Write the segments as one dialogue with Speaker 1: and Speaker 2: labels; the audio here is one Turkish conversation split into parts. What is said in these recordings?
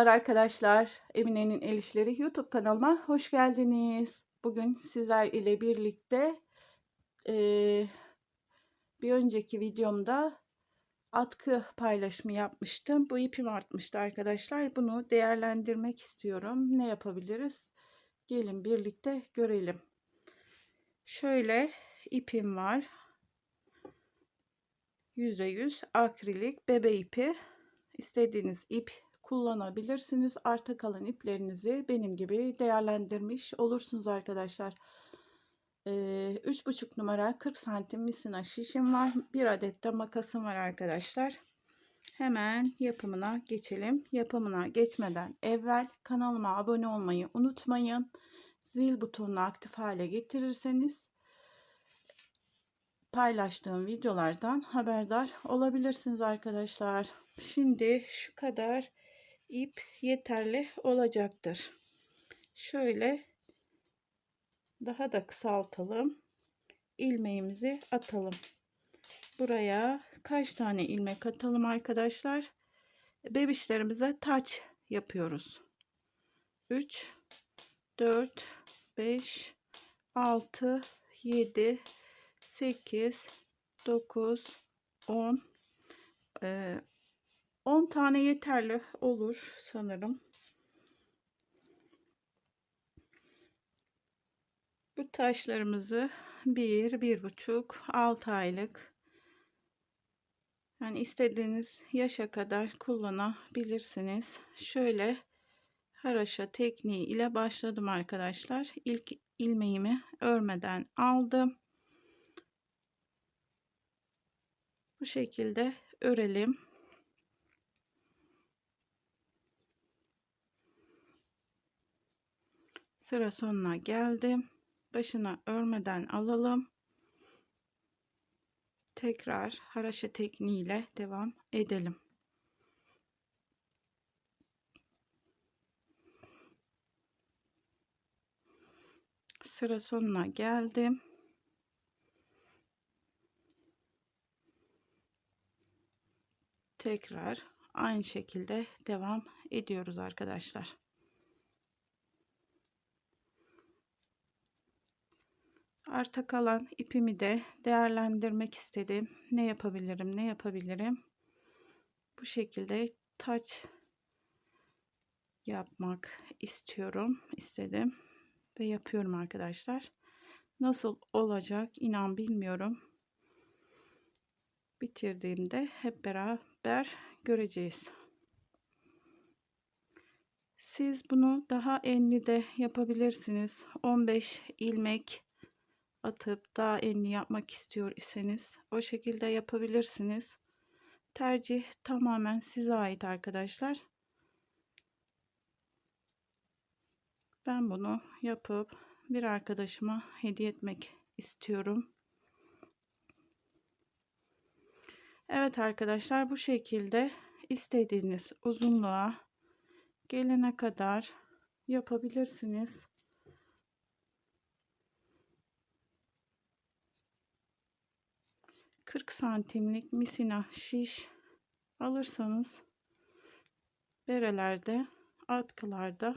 Speaker 1: Merhabalar arkadaşlar. Emine'nin El İşleri YouTube kanalıma hoş geldiniz. Bugün sizler ile birlikte eee, bir önceki videomda atkı paylaşımı yapmıştım. Bu ipim artmıştı arkadaşlar. Bunu değerlendirmek istiyorum. Ne yapabiliriz? Gelin birlikte görelim. Şöyle ipim var. %100 akrilik bebe ipi. İstediğiniz ip kullanabilirsiniz. Arta kalan iplerinizi benim gibi değerlendirmiş olursunuz arkadaşlar. Ee, 3,5 numara 40 santim misina şişim var. Bir adet de makasım var arkadaşlar. Hemen yapımına geçelim. Yapımına geçmeden evvel kanalıma abone olmayı unutmayın. Zil butonunu aktif hale getirirseniz paylaştığım videolardan haberdar olabilirsiniz arkadaşlar. Şimdi şu kadar ip yeterli olacaktır. Şöyle daha da kısaltalım. ilmeğimizi atalım. Buraya kaç tane ilmek atalım arkadaşlar? Bebişlerimize taç yapıyoruz. 3 4 5 6 7 8 9 10 e, 10 tane yeterli olur sanırım. Bu taşlarımızı 1, bir, 1,5, 6 aylık yani istediğiniz yaşa kadar kullanabilirsiniz. Şöyle haraşa tekniği ile başladım arkadaşlar. İlk ilmeğimi örmeden aldım. Bu şekilde örelim. Sıra sonuna geldim. Başına örmeden alalım. Tekrar haraşa tekniğiyle devam edelim. Sıra sonuna geldim. Tekrar aynı şekilde devam ediyoruz arkadaşlar. Arta kalan ipimi de değerlendirmek istedim. Ne yapabilirim, ne yapabilirim? Bu şekilde taç yapmak istiyorum, istedim ve yapıyorum arkadaşlar. Nasıl olacak inan bilmiyorum. Bitirdiğimde hep beraber göreceğiz. Siz bunu daha enli de yapabilirsiniz. 15 ilmek atıp daha enli yapmak istiyor iseniz o şekilde yapabilirsiniz. Tercih tamamen size ait arkadaşlar. Ben bunu yapıp bir arkadaşıma hediye etmek istiyorum. Evet arkadaşlar bu şekilde istediğiniz uzunluğa gelene kadar yapabilirsiniz. 40 santimlik misina şiş alırsanız berelerde atkılarda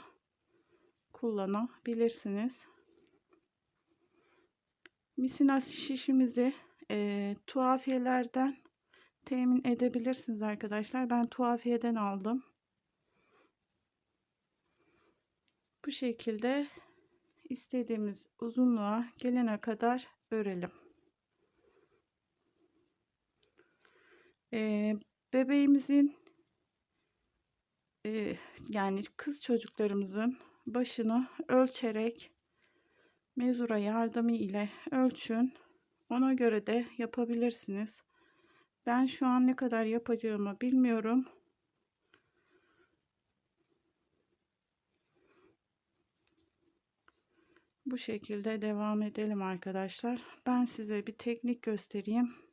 Speaker 1: kullanabilirsiniz. Misina şişimizi e, tuhafiyelerden temin edebilirsiniz arkadaşlar. Ben tuhafiyeden aldım. Bu şekilde istediğimiz uzunluğa gelene kadar örelim. Bebeğimizin yani kız çocuklarımızın başını ölçerek mezura yardımı ile ölçün. Ona göre de yapabilirsiniz. Ben şu an ne kadar yapacağımı bilmiyorum. Bu şekilde devam edelim arkadaşlar. Ben size bir teknik göstereyim.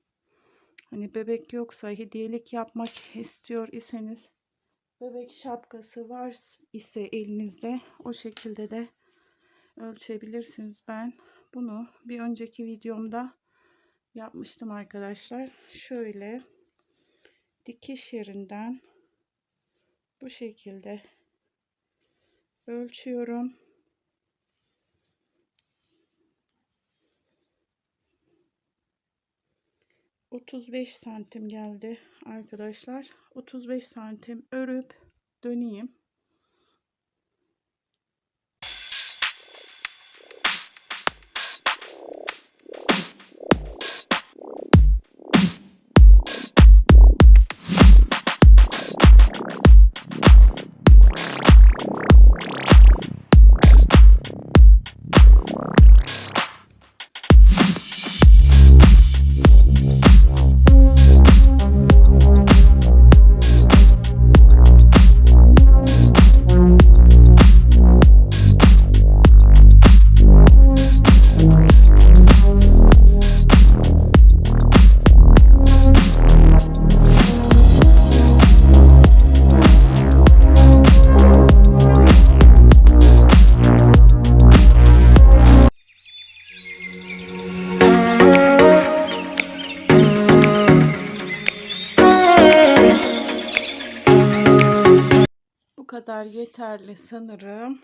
Speaker 1: Hani bebek yoksa hediyelik yapmak istiyor iseniz bebek şapkası var ise elinizde o şekilde de ölçebilirsiniz. Ben bunu bir önceki videomda yapmıştım arkadaşlar. Şöyle dikiş yerinden Bu şekilde ölçüyorum. Otuz beş santim geldi arkadaşlar. 35 santim örüp döneyim. Kadar yeterli sanırım.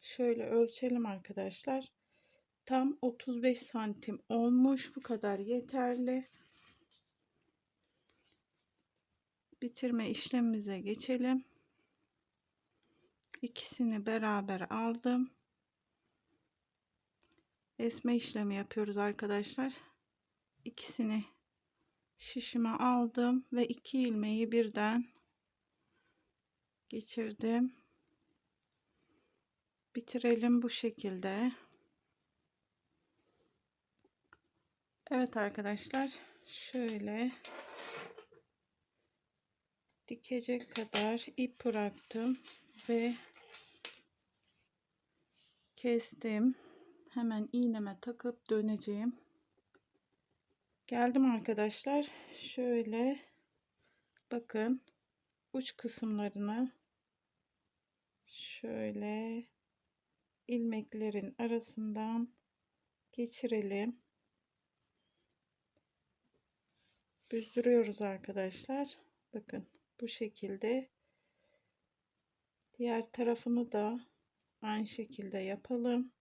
Speaker 1: Şöyle ölçelim arkadaşlar. Tam 35 santim olmuş. Bu kadar yeterli. Bitirme işlemimize geçelim. İkisini beraber aldım. Esme işlemi yapıyoruz arkadaşlar. İkisini şişime aldım ve iki ilmeği birden geçirdim. Bitirelim bu şekilde. Evet arkadaşlar şöyle dikecek kadar ip bıraktım ve kestim. Hemen iğneme takıp döneceğim. Geldim arkadaşlar. Şöyle bakın uç kısımlarını şöyle ilmeklerin arasından geçirelim. Büzdürüyoruz arkadaşlar. Bakın bu şekilde. Diğer tarafını da aynı şekilde yapalım.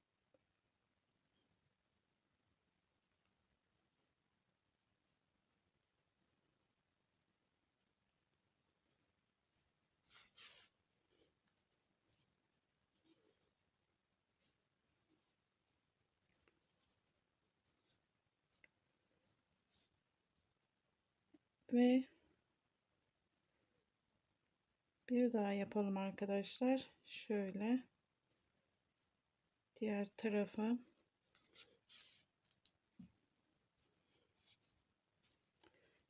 Speaker 1: Ve bir daha yapalım arkadaşlar. Şöyle diğer tarafı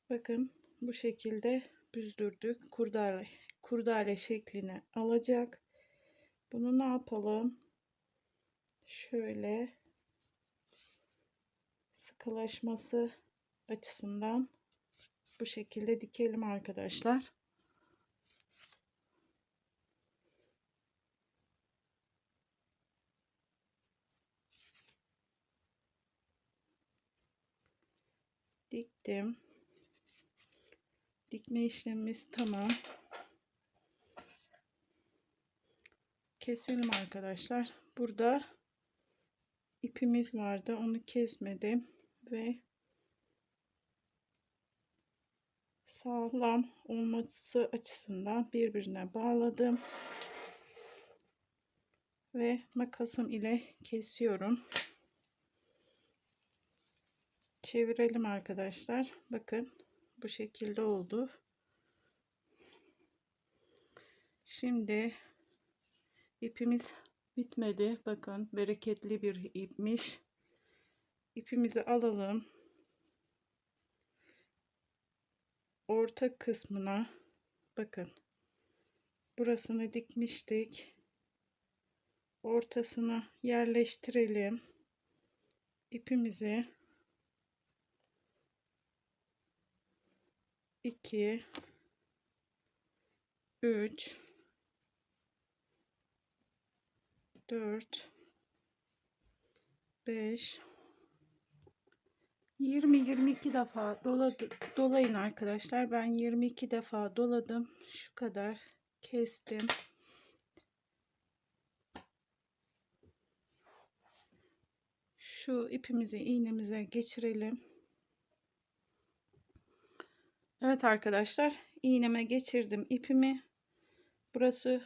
Speaker 1: bakın bu şekilde büzdürdük. Kurdale kurdale şeklini alacak. Bunu ne yapalım? Şöyle sıkılaşması açısından bu şekilde dikelim arkadaşlar. Diktim. Dikme işlemimiz tamam. Keselim arkadaşlar. Burada ipimiz vardı. Onu kesmedim ve sağlam olması açısından birbirine bağladım ve makasım ile kesiyorum. Çevirelim arkadaşlar. Bakın bu şekilde oldu. Şimdi ipimiz bitmedi. Bakın bereketli bir ipmiş. İpimizi alalım orta kısmına bakın burasını dikmiştik. Ortasına yerleştirelim ipimizi. 2 3 4 5 20-22 defa doladı, dolayın arkadaşlar. Ben 22 defa doladım. Şu kadar kestim. Şu ipimizi iğnemize geçirelim. Evet arkadaşlar iğneme geçirdim ipimi. Burası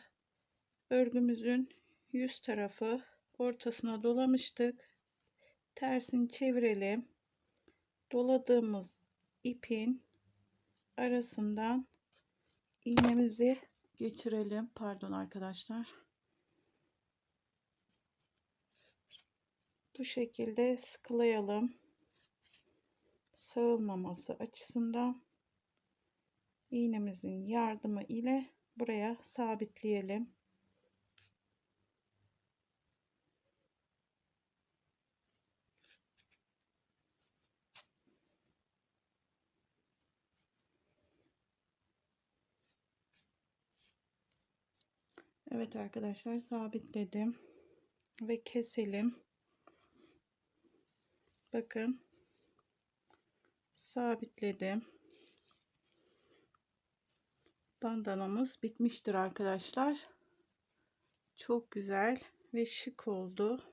Speaker 1: örgümüzün yüz tarafı ortasına dolamıştık. Tersini çevirelim. Doladığımız ipin arasından iğnemizi geçirelim. Pardon arkadaşlar. Bu şekilde sıkılayalım. Sağılmaması açısından iğnemizin yardımı ile buraya sabitleyelim. Evet arkadaşlar sabitledim ve keselim. Bakın sabitledim. Bandanamız bitmiştir arkadaşlar. Çok güzel ve şık oldu.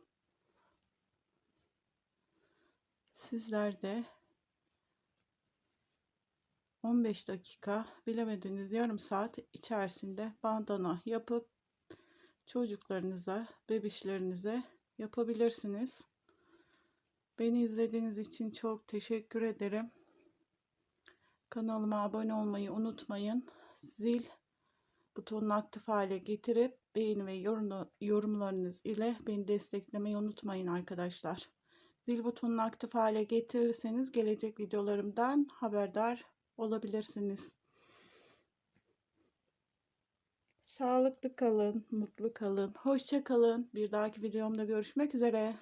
Speaker 1: Sizler de 15 dakika bilemediniz yarım saat içerisinde bandana yapıp çocuklarınıza, bebişlerinize yapabilirsiniz. Beni izlediğiniz için çok teşekkür ederim. Kanalıma abone olmayı unutmayın. Zil butonunu aktif hale getirip beğeni ve yorum, yorumlarınız ile beni desteklemeyi unutmayın arkadaşlar. Zil butonunu aktif hale getirirseniz gelecek videolarımdan haberdar olabilirsiniz. Sağlıklı kalın, mutlu kalın, hoşça kalın. Bir dahaki videomda görüşmek üzere.